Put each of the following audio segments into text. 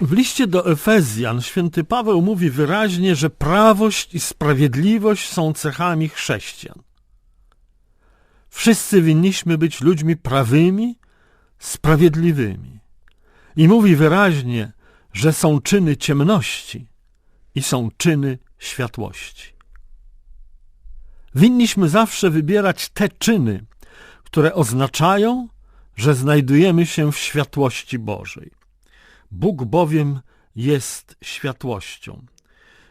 W liście do Efezjan święty Paweł mówi wyraźnie, że prawość i sprawiedliwość są cechami chrześcijan. Wszyscy winniśmy być ludźmi prawymi, sprawiedliwymi. I mówi wyraźnie, że są czyny ciemności i są czyny światłości. Winniśmy zawsze wybierać te czyny, które oznaczają, że znajdujemy się w światłości Bożej. Bóg bowiem jest światłością.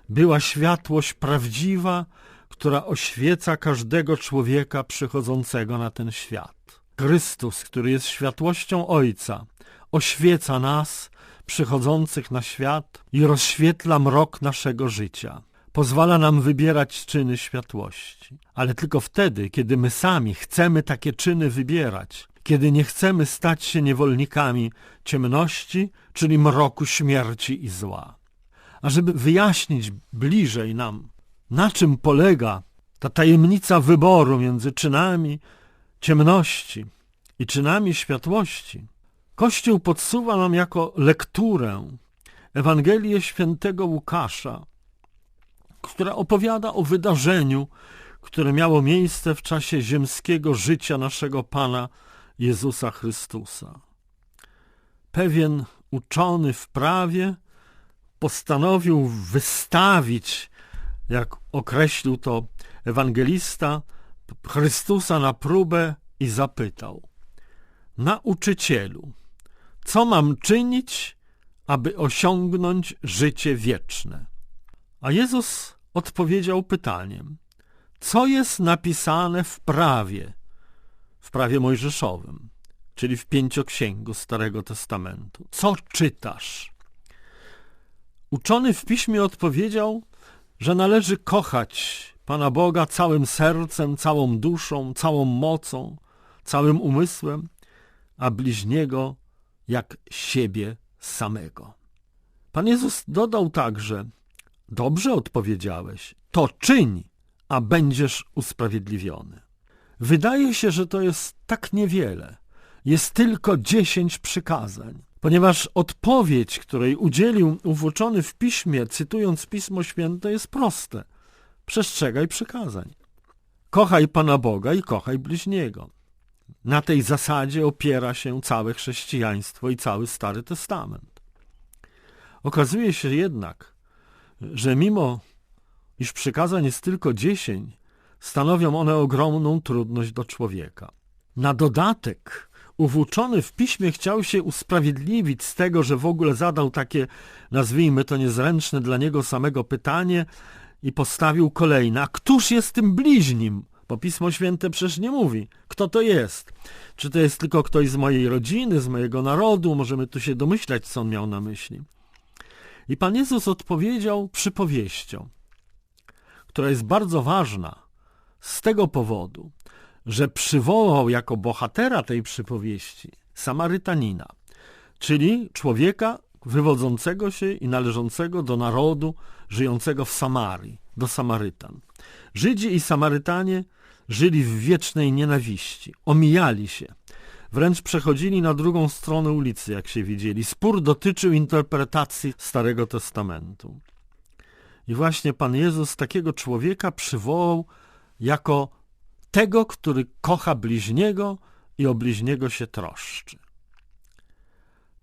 Była światłość prawdziwa, która oświeca każdego człowieka przychodzącego na ten świat. Chrystus, który jest światłością Ojca, oświeca nas, przychodzących na świat i rozświetla mrok naszego życia. Pozwala nam wybierać czyny światłości. Ale tylko wtedy, kiedy my sami chcemy takie czyny wybierać, kiedy nie chcemy stać się niewolnikami ciemności, czyli mroku śmierci i zła. A żeby wyjaśnić bliżej nam, na czym polega ta tajemnica wyboru między czynami ciemności i czynami światłości, Kościół podsuwa nam jako lekturę Ewangelię świętego Łukasza, która opowiada o wydarzeniu, które miało miejsce w czasie ziemskiego życia naszego Pana Jezusa Chrystusa. Pewien uczony w prawie postanowił wystawić, jak określił to ewangelista, Chrystusa na próbę i zapytał: Nauczycielu, co mam czynić, aby osiągnąć życie wieczne? A Jezus odpowiedział pytaniem: Co jest napisane w prawie, w prawie mojżeszowym, czyli w pięcioksięgu Starego Testamentu? Co czytasz? Uczony w piśmie odpowiedział, że należy kochać Pana Boga całym sercem, całą duszą, całą mocą, całym umysłem, a bliźniego jak siebie samego. Pan Jezus dodał także, dobrze odpowiedziałeś, to czyń, a będziesz usprawiedliwiony. Wydaje się, że to jest tak niewiele. Jest tylko dziesięć przykazań, ponieważ odpowiedź, której udzielił ów uczony w piśmie, cytując Pismo Święte, jest proste. Przestrzegaj przykazań. Kochaj Pana Boga i kochaj bliźniego. Na tej zasadzie opiera się całe chrześcijaństwo i cały Stary Testament. Okazuje się jednak, że mimo iż przykazań jest tylko dziesięć, stanowią one ogromną trudność do człowieka. Na dodatek ów uczony w piśmie chciał się usprawiedliwić z tego, że w ogóle zadał takie, nazwijmy to niezręczne dla niego samego pytanie i postawił kolejne. A któż jest tym bliźnim? Bo Pismo Święte przecież nie mówi, kto to jest. Czy to jest tylko ktoś z mojej rodziny, z mojego narodu? Możemy tu się domyślać, co on miał na myśli. I Pan Jezus odpowiedział przypowieścią, która jest bardzo ważna z tego powodu, że przywołał jako bohatera tej przypowieści Samarytanina, czyli człowieka wywodzącego się i należącego do narodu żyjącego w Samarii, do Samarytan. Żydzi i Samarytanie żyli w wiecznej nienawiści, omijali się, wręcz przechodzili na drugą stronę ulicy, jak się widzieli. Spór dotyczył interpretacji Starego Testamentu. I właśnie Pan Jezus takiego człowieka przywołał jako tego, który kocha bliźniego i o bliźniego się troszczy.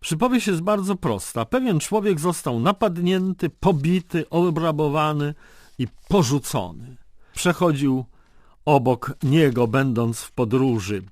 Przypowieść jest bardzo prosta. Pewien człowiek został napadnięty, pobity, obrabowany i porzucony. Przechodził obok niego, będąc w podróży.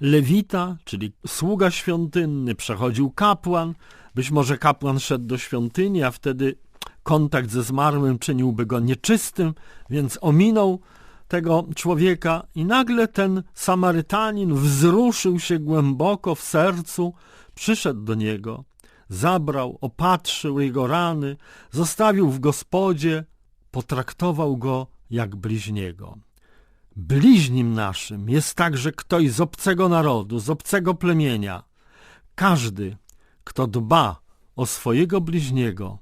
Lewita, czyli sługa świątynny, przechodził kapłan. Być może kapłan szedł do świątyni, a wtedy kontakt ze zmarłym czyniłby go nieczystym, więc ominął tego człowieka i nagle ten Samarytanin wzruszył się głęboko w sercu, przyszedł do niego, zabrał, opatrzył jego rany, zostawił w gospodzie, potraktował go jak bliźniego. Bliźnim naszym jest także ktoś z obcego narodu, z obcego plemienia. Każdy, kto dba o swojego bliźniego,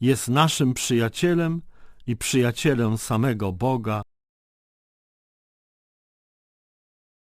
jest naszym przyjacielem i przyjacielem samego Boga.